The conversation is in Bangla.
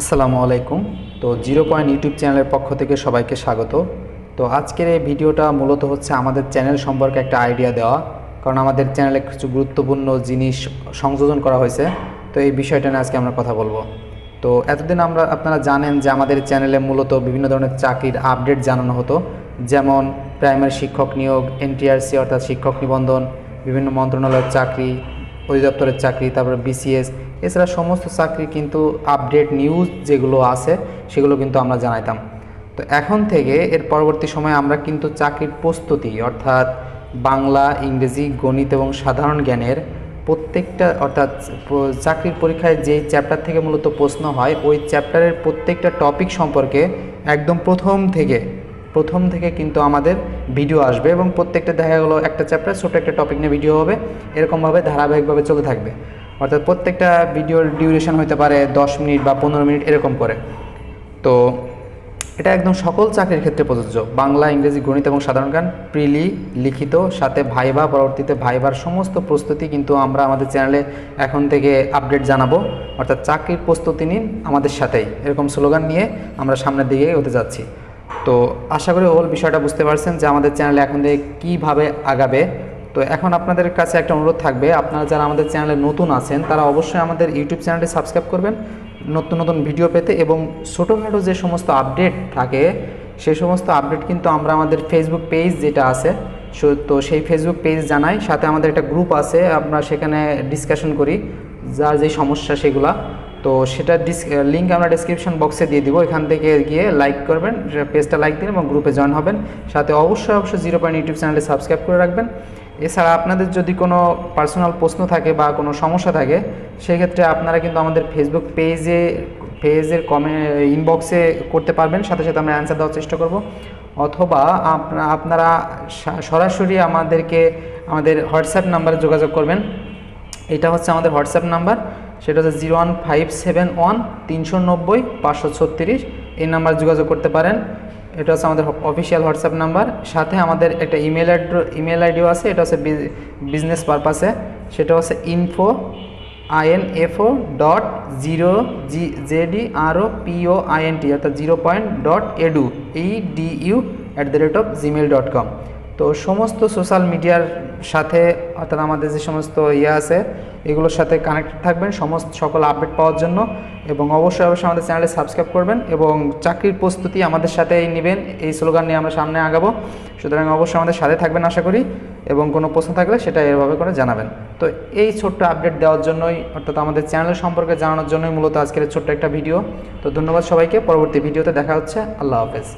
আসসালামু আলাইকুম। তো জিরো পয়েন্ট ইউটিউব চ্যানেলের পক্ষ থেকে সবাইকে স্বাগত। তো আজকের এই ভিডিওটা মূলত হচ্ছে আমাদের চ্যানেল সম্পর্কে একটা আইডিয়া দেওয়া, কারণ আমাদের চ্যানেলে কিছু গুরুত্বপূর্ণ জিনিস সংযোজন করা হয়েছে। তো এই বিষয়টা নিয়ে আজকে আমরা কথা বলব। তো এতদিন আমরা, আপনারা জানেন যে আমাদের চ্যানেলে মূলত বিভিন্ন ধরনের চাকরির আপডেট জানানো হতো, যেমন প্রাইমারি শিক্ষক নিয়োগ, এনটিআরসি অর্থাৎ শিক্ষক নিবন্ধন, বিভিন্ন মন্ত্রণালয়ের চাকরি, অধিদপ্তরের চাকরি, তারপরে বিসিএস এছাড়া সমস্ত চাকরি কিন্তু আপডেট নিউজ যেগুলো আছে, সেগুলো কিন্তু আমরা জানাইতাম। তো এখন থেকে এর পরবর্তী সময়ে আমরা কিন্তু চাকরির প্রস্তুতি, অর্থাৎ বাংলা, ইংরেজি, গণিত এবং সাধারণ জ্ঞানের প্রত্যেকটা, অর্থাৎ চাকরির পরীক্ষায় যেই চ্যাপ্টার থেকে মূলত প্রশ্ন হয়, ওই চ্যাপ্টারের প্রত্যেকটা টপিক সম্পর্কে একদম প্রথম থেকে প্রথম থেকে কিন্তু আমাদের ভিডিও আসবে এবং প্রত্যেকটা দেখা গেলো একটা চ্যাপ্টার ছোটো একটা টপিক নিয়ে ভিডিও হবে। এরকমভাবে ধারাবাহিকভাবে চলে থাকবে। অর্থাৎ প্রত্যেকটা ভিডিওর ডিউরেশন হতে পারে দশ মিনিট বা পনেরো মিনিট এরকম করে। তো এটা একদম সকল চাকরির ক্ষেত্রে প্রযোজ্য। বাংলা, ইংরেজি, গণিত এবং সাধারণ জ্ঞান, প্রিলি, লিখিত, সাথে ভাইবা পরবর্তীতে ভাইবার সমস্ত প্রস্তুতি কিন্তু আমরা আমাদের চ্যানেলে এখন থেকে আপডেট জানাব। অর্থাৎ চাকরির প্রস্তুতি নিন আমাদের সাথেই। এরকম স্লোগান নিয়ে আমরা সামনের দিকে হতে যাচ্ছি। তো আশা করি হোল বিষয়টা বুঝতে পারছেন যে আমাদের চ্যানেলে এখন থেকে কীভাবে আগাবে। তো এখন আপনাদের কাছে একটা অনুরোধ থাকবে। আপনারা যারা আমাদের চ্যানেলে নতুন আছেন, তারা অবশ্যই আমাদের ইউটিউব চ্যানেলটি সাবস্ক্রাইব করবেন নতুন নতুন ভিডিও পেতে এবং ছোটোখাটো যে সমস্ত আপডেট থাকে সেই সমস্ত আপডেট কিন্তু আমরা আমাদের ফেসবুক পেজ যেটা আছে তো সেই ফেসবুক পেজ জানাই। সাথে আমাদের একটা গ্রুপ আছে, আমরা সেখানে ডিসকাশন করি, যার যে সমস্যা সেগুলা। তো সেটা ডিস লিঙ্ক আমরা ডিসক্রিপশন বক্সে দিয়ে দিব। এখান থেকে গিয়ে লাইক করবেন পেজটা লাইক দিন এবং গ্রুপে জয়েন হবেন। সাথে অবশ্যই অবশ্যই জিরো পয়েন্ট ইউটিউব চ্যানেলে সাবস্ক্রাইব করে রাখবেন। এছাড়া আপনাদের যদি কোনো পার্সোনাল প্রশ্ন থাকে বা কোনো সমস্যা থাকে, সেক্ষেত্রে আপনারা কিন্তু আমাদের ফেসবুক পেজে পেজের কমে ইনবক্সে করতে পারবেন। সাথে সাথে আমরা অ্যান্সার দেওয়ার চেষ্টা করব। অথবা আপনা- আপনারা সরাসরি আমাদেরকে, আমাদের হোয়াটসঅ্যাপ নাম্বারে যোগাযোগ করবেন। এটা হচ্ছে আমাদের হোয়াটসঅ্যাপ নাম্বার সেটা হচ্ছে zero one five seven one তিনশো নব্বই পাঁচশো ছত্রিশ এই নাম্বার যোগাযোগ করতে পারেন। এটা হচ্ছে আমাদের অফিসিয়াল হোয়াটসঅ্যাপ নাম্বার সাথে আমাদের একটা ইমেল ইমেল আইডিও আছে, এটা হচ্ছে বিজনেস পারপাসে সেটা হচ্ছে info I N F O dot zero G Z E R O P O I N T অর্থাৎ zero point dot edu E D U at the rate of Gmail dot com তো সমস্ত সোশ্যাল মিডিয়ার সাথে, অর্থাৎ আমাদের যে সমস্ত ইয়ে আছে, এগুলোর সাথে কানেক্টেড থাকবেন, সমস্ত সকল আপডেট পাওয়ার জন্য। এবং অবশ্যই অবশ্যই আমাদের চ্যানেলে সাবস্ক্রাইব করবেন এবং চাকরির প্রস্তুতি আমাদের সাথেই নেবেন। এই স্লোগান নিয়ে আমরা সামনে আগাবো। সুতরাং অবশ্যই আমাদের সাথে থাকবেন, আশা করি। এবং কোনো প্রশ্ন থাকলে সেটা এভাবে করে জানাবেন। তো এই ছোট্ট আপডেট দেওয়ার জন্যই, অর্থাৎ আমাদের চ্যানেল সম্পর্কে জানানোর জন্যই মূলত আজকের ছোট্ট একটা ভিডিও তো ধন্যবাদ সবাইকে। পরবর্তী ভিডিওতে দেখা হচ্ছে। আল্লাহ হাফেজ।